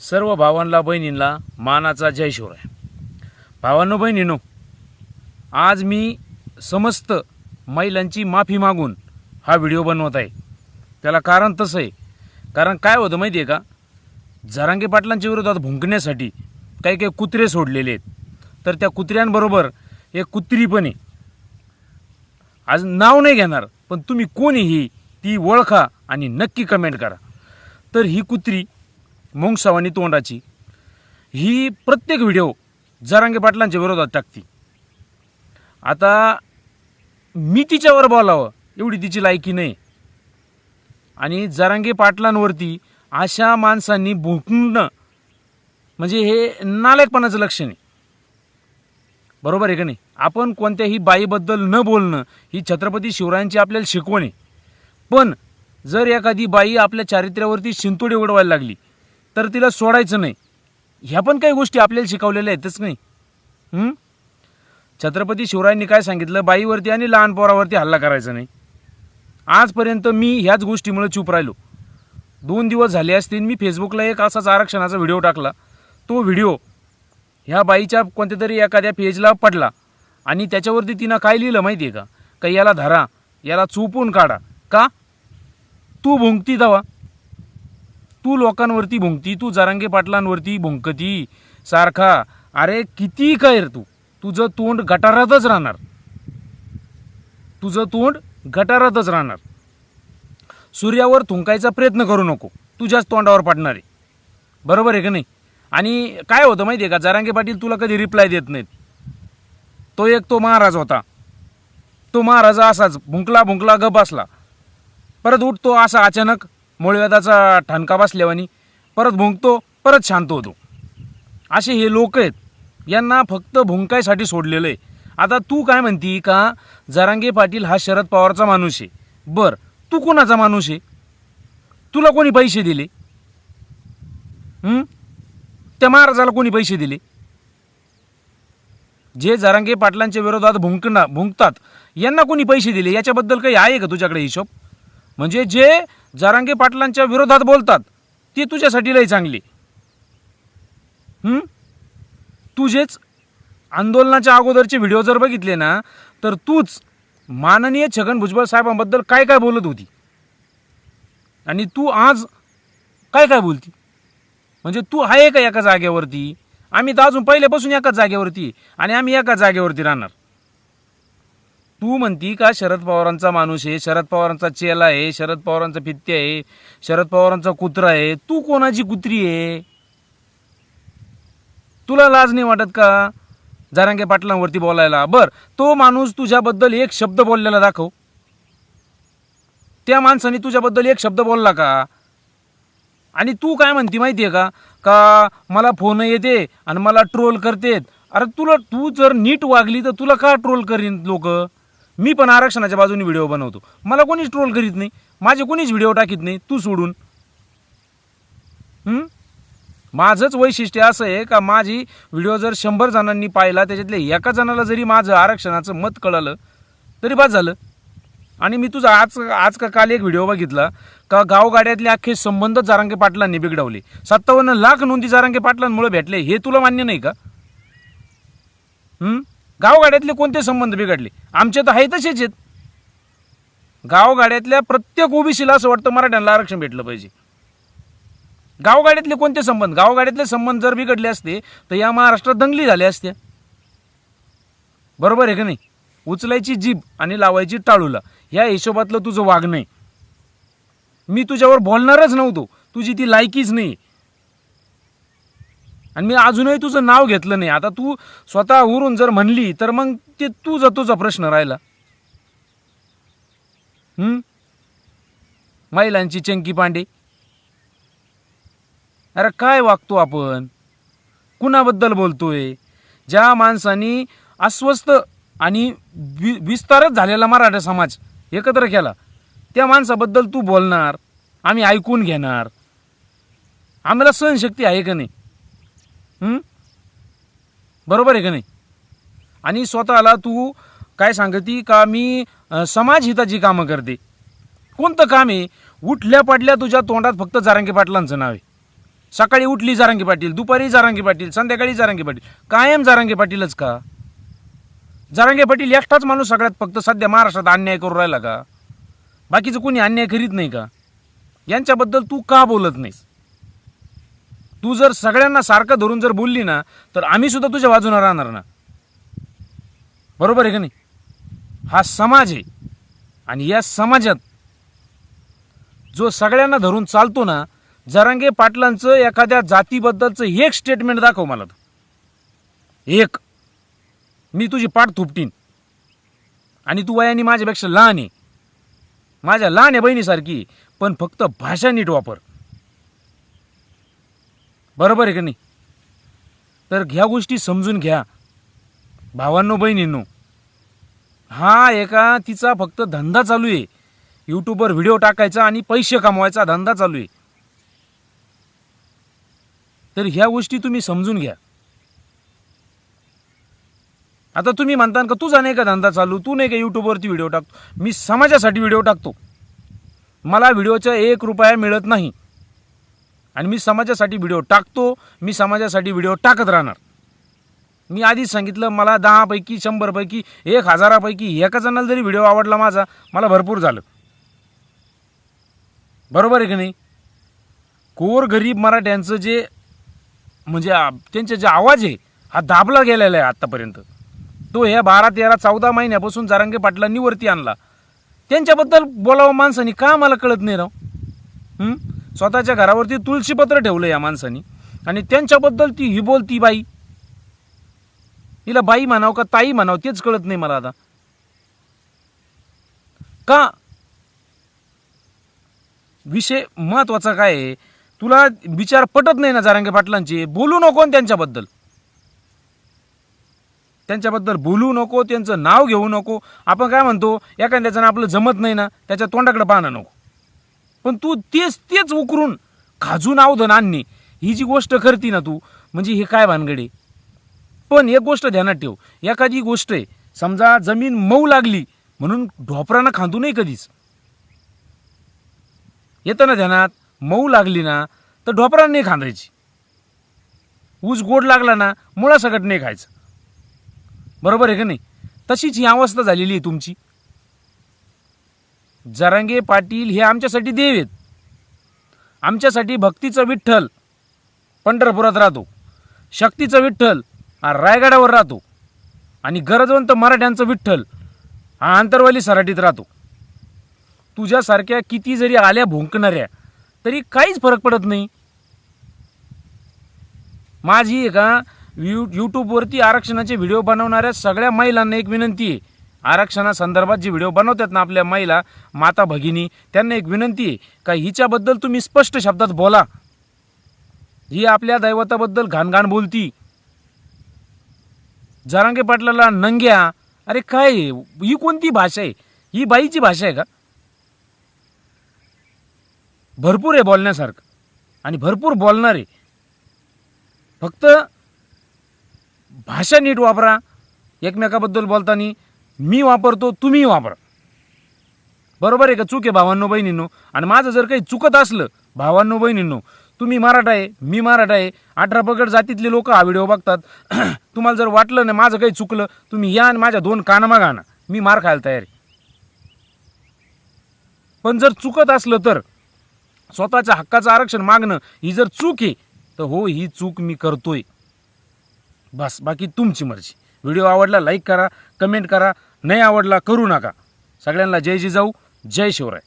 सर्व भावांना बहिणींना मानाचा जय आहे. भावांनो बहिणीनो आज मी समस्त महिलांची माफी मागून हा व्हिडिओ बनवत आहे. त्याला कारण तसं आहे. कारण काय होतं माहिती आहे का? झरांगे पाटलांच्या विरोधात भुंकण्यासाठी काही काही कुत्रे सोडलेले आहेत. तर त्या कुत्र्यांबरोबर एक कुत्री पण आहे. आज नाव नाही घेणार पण तुम्ही कोणीही ती ओळखा आणि नक्की कमेंट करा. तर ही कुत्री मोंगसावानी तोंडाची ही प्रत्येक व्हिडिओ जरांगे पाटलांच्या विरोधात टाकते. आता मी तिच्यावर बोलावं एवढी तिची लायकी नाही. आणि जरांगे पाटलांवरती अशा माणसांनी भुंकणं म्हणजे हे नालायकपणाचं लक्षण आहे. बरोबर आहे का नाही? आपण कोणत्याही बाईबद्दल न बोलणं ही छत्रपती शिवरायांची आपल्याला शिकवण आहे. पण जर एखादी बाई आपल्या चारित्र्यावरती शिंतोडी उडवायला लागली तर तिला सोडायचं नाही. ह्या पण काही गोष्टी आपल्याला शिकवलेल्या आहेतच नाही. छत्रपती शिवरायांनी काय सांगितलं? बाईवरती आणि लहान पोरावरती हल्ला करायचा नाही. आजपर्यंत मी ह्याच गोष्टीमुळे चूप राहिलो. दोन दिवस झाले असतील मी फेसबुकला एक असाच आरक्षणाचा व्हिडिओ टाकला. तो व्हिडिओ ह्या बाईच्या कोणत्या तरी एखाद्या पेजला पडला आणि त्याच्यावरती तिनं काय लिहिलं माहिती आहे का? का याला धरा याला चोपून काढा. का? तू भुंकती दवा तू लोकांवरती भुंकती तू जरांगे पाटलांवरती भुंकती. सारखा अरे किती कैर तू? तुझं तोंड गटारातच राहणार. तुझं तोंड गटारातच राहणार. सूर्यावर थुंकायचा प्रयत्न करू नको. तुझ्याच तोंडावर पाडणार आहे. बरोबर आहे का नाही? आणि काय होतं माहिती आहे का? जरांगे पाटील तुला कधी रिप्लाय देत नाहीत. तो एक तो महाराज होता. तो महाराज असाच भुंकला भुंकला गप बसला. परत उठतो असा अचानक. मुळव्यादाचा ठणका बसल्यावानी परत भुंकतो परत शांत होतो. असे हे लोक आहेत. यांना फक्त भुंकायसाठी सोडलेलं आहे. आता तू काय म्हणती का? जरांगे पाटील हा शरद पवारचा माणूस आहे. बर तू कोणाचा माणूस आहे? तुला कोणी पैसे दिले? त्या महाराजाला कोणी पैसे दिले? जे जरांगे पाटलांच्या विरोधात भुंकणा भुंकतात यांना कोणी पैसे दिले? याच्याबद्दल काही आहे का तुझ्याकडे हिशोब? म्हणजे जे जारांगे पाटलांच्या विरोधात बोलतात ती तुझ्यासाठी लय चांगली. तुझेच आंदोलनाच्या अगोदरचे व्हिडिओ जर बघितले ना तर तूच माननीय छगन भुजबळ साहेबांबद्दल काय काय बोलत होती? आणि तू आज काय काय बोलती? म्हणजे तू आहे का एका जागेवरती? आम्ही तर अजून पहिल्यापासून एकाच जागेवरती आणि आम्ही एकाच जागेवरती राहणार. तू म्हणती का शरद पवारांचा माणूस आहे शरद पवारांचा चेला आहे शरद पवारांचा फित्ते आहे शरद पवारांचा कुत्रा आहे तू कोणाची कुत्री आहे? तुला लाज नाही वाटत का जारांगे पाटलांवरती बोलायला? बर तो माणूस तुझ्याबद्दल एक शब्द बोललेला दाखव. त्या माणसाने तुझ्याबद्दल एक शब्द बोलला का? आणि तू काय म्हणती माहिती आहे का? का मला फोन येते आणि मला ट्रोल करतेत? अरे तुला तू जर नीट वागली तर तुला का ट्रोल करीन लोक? मी पण आरक्षणाच्या बाजूने व्हिडिओ बनवतो. मला कोणीच ट्रोल करीत नाही. माझे कोणीच व्हिडिओ टाकीत नाही. तू सोडून. माझंच वैशिष्ट्य असं आहे का माझी व्हिडिओ जर शंभर जणांनी पाहिला त्याच्यातल्या एका जणाला जरी माझं आरक्षणाचं मत कळलं तरी बाद झालं. आणि मी तुझा आज आज का काल एक व्हिडिओ बघितला का गावगाड्यातले अख्खे संबंध जारांगे पाटलांनी बिघडवले. सत्तावन्न लाख नोंदी जारांगे पाटलांमुळे भेटले हे तुला मान्य नाही का? गावगाड्यातले कोणते संबंध बिघडले? आमचे तर आहे तसेच आहेत. गावगाड्यातल्या प्रत्येक ओबीसीला असं वाटतं मराठ्यांना आरक्षण भेटलं पाहिजे. गावगाड्यातले कोणते संबंध? गावगाड्यातले संबंध जर बिघडले असते तर या महाराष्ट्रात दंगली झाल्या असत्या. बरोबर आहे का नाही? उचलायची जीभ आणि लावायची टाळूला. ह्या हिशोबातलं तुझं वागणं आहे. मी तुझ्यावर बोलणारच नव्हतो. तुझी ती लायकीच नाही. आणि मी अजूनही तुझं नाव घेतलं नाही. आता तू स्वतः उरून जर म्हणली तर मग ते तुझा तुझा प्रश्न राहिला. महिलांची चंकी पांडे. अरे काय वागतो आपण? कुणाबद्दल बोलतोय? ज्या माणसानी अस्वस्थ आणि वि विस्तारच झालेला मराठा समाज एकत्र केला त्या माणसाबद्दल तू बोलणार आम्ही ऐकून घेणार. आम्हाला सहनशक्ती आहे का नाही? बरोबर आहे का नाही? आणि स्वतःला तू काय सांगती का मी समाजहिताची कामं करते. कोणतं काम आहे? उठल्या पडल्या तुझ्या तोंडात फक्त जारांगी पाटलांचं नाव आहे. सकाळी उठली जारांगी पाटील दुपारी जारांगी पाटील संध्याकाळी जारांगी पाटील. कायम जारांगी पाटीलच का? जारांगे पाटील एकटाच माणूस सगळ्यात फक्त सध्या महाराष्ट्रात अन्याय करू राहिला का? बाकीचं कोणी अन्याय करीत नाही का? यांच्याबद्दल तू का बोलत नाहीस? तू जर सगळ्यांना सारखं धरून जर बोलली ना तर आम्ही सुद्धा तुझ्या बाजूने राहणार ना. बरोबर आहे का नाही? हा समाज आहे. आणि या समाजात जो सगळ्यांना धरून चालतो ना जरांगे पाटलांचं एखाद्या जातीबद्दलचं एक स्टेटमेंट दाखव मला तू. एक. मी तुझी पाठ थुपटीन. आणि तू वयाने माझ्यापेक्षा लहान आहे. माझ्या लहान आहे बहिणीसारखी पण फक्त भाषा नीट वापर. बरोबर आहे का नाही? तर ह्या गोष्टी समजून घ्या. भावांनो बहिणींनो हा एका तिचा फक्त धंदा चालू आहे. यूट्यूबवर व्हिडिओ टाकायचा आणि पैसे कमवायचा धंदा चालू आहे. तर ह्या गोष्टी तुम्ही समजून घ्या. आता तुम्ही म्हणता का तुझा नाही का धंदा चालू? तू नाही का यूट्यूबवरती व्हिडिओ टाकतो? मी समाजासाठी व्हिडिओ टाकतो. मला व्हिडिओचा एक रुपया मिळत नाही. आणि मी समाजासाठी व्हिडिओ टाकतो मी समाजासाठी व्हिडिओ टाकत राहणार. मी आधीच सांगितलं मला दहापैकी शंभरपैकी एक हजारापैकी एका जणाला जरी व्हिडिओ आवडला माझा मला भरपूर झालं. बरोबर आहे की नाही? कोर गरीब मराठ्यांचं जे म्हणजे त्यांचे जे आवाज आहे हा दाबला गेलेला आहे आत्तापर्यंत तो ह्या बारा तेरा चौदा महिन्यापासून जारांगे पाटलांनी वरती आणला. त्यांच्याबद्दल बोलावं माणसांनी का मला कळत नाही राव? स्वतःच्या घरावरती तुळशीपत्र ठेवलं या माणसानी. आणि त्यांच्याबद्दल ती ही बोलती बाई. हिला बाई म्हणावं का ताई म्हणावं तेच कळत नाही मला आता. का? विषय महत्त्वाचा काय आहे? तुला विचार पटत नाही ना जारांगे पाटलांचे? बोलू नको त्यांच्याबद्दल. त्यांच्याबद्दल बोलू नको त्यांचं नाव घेऊ नको. आपण काय म्हणतो एखाद्याचं आपलं जमत नाही ना त्याच्या तोंडाकडे पाहणं नको. पण तू तेच तेच उकरून खाजून आवधन आणणे ही जी गोष्ट करती ना तू म्हणजे हे काय भानगडे? पण एक गोष्ट ध्यानात ठेव एखादी गोष्ट आहे समजा जमीन मऊ लागली म्हणून ढोपरानं खांदू नये कधीच. येतं ना ध्यानात मऊ लागली ना तर ढोपरानं नाही खांदायची. ऊस गोड लागला ना मुळासकट नाही खायचं. बरोबर आहे का नाही? तशीच ही अवस्था झालेली आहे तुमची. जरांगे पाटील हे आमच्यासाठी देव आहेत. आमच्यासाठी भक्तीचं विठ्ठल पंढरपुरात राहतो. शक्तीचं विठ्ठल हा रायगडावर राहतो. आणि गरजवंत मराठ्यांचं विठ्ठल हा आंतरवाली सराटीत राहतो. तुझ्यासारख्या किती जरी आल्या भुंकणाऱ्या तरी काहीच फरक पडत नाही. माझी एका का यू यूट्यूबवरती आरक्षणाचे व्हिडिओ बनवणाऱ्या सगळ्या महिलांना एक विनंती आहे. आरक्षणासंदर्भात जे व्हिडिओ बनवतात ना आपल्या महिला माता भगिनी त्यांना एक विनंती आहे का हिच्याबद्दल तुम्ही स्पष्ट शब्दात बोला. ही आपल्या दैवताबद्दल घाणघाण बोलती. जरांगे पाटलाला नंग्या अरे काय ही कोणती भाषा आहे? ही बाईची भाषा आहे का? भरपूर आहे बोलण्यासारखं. आणि भरपूर बोलणार आहे. फक्त भाषा नीट वापरा. एकमेकाबद्दल बोलताना मी वापरतो तुम्ही वापरा. बरोबर आहे का? चूक आहे भावांनो बहिणींनो. आणि माझं जर काही चुकत असलं भावांनो बहिणींनो तुम्ही मराठा आहे मी मराठा आहे अठरा पगड जातीतले लोक हा व्हिडिओ बघतात. तुम्हाला जर वाटलं ना माझं काही चुकलं तुम्ही या आणि माझ्या दोन कानामा आणा मी मार खायला तयार आहे. पण जर चुकत असलं तर स्वतःच्या हक्काचं आरक्षण मागणं ही जर चूक आहे तर हो ही चूक मी करतोय. बस बाकी तुमची मर्जी. व्हिडिओ आवडला लाईक करा कमेंट करा. नाही आवडला करू नका. सगळ्यांना जय जिजाऊ जय शिवराय.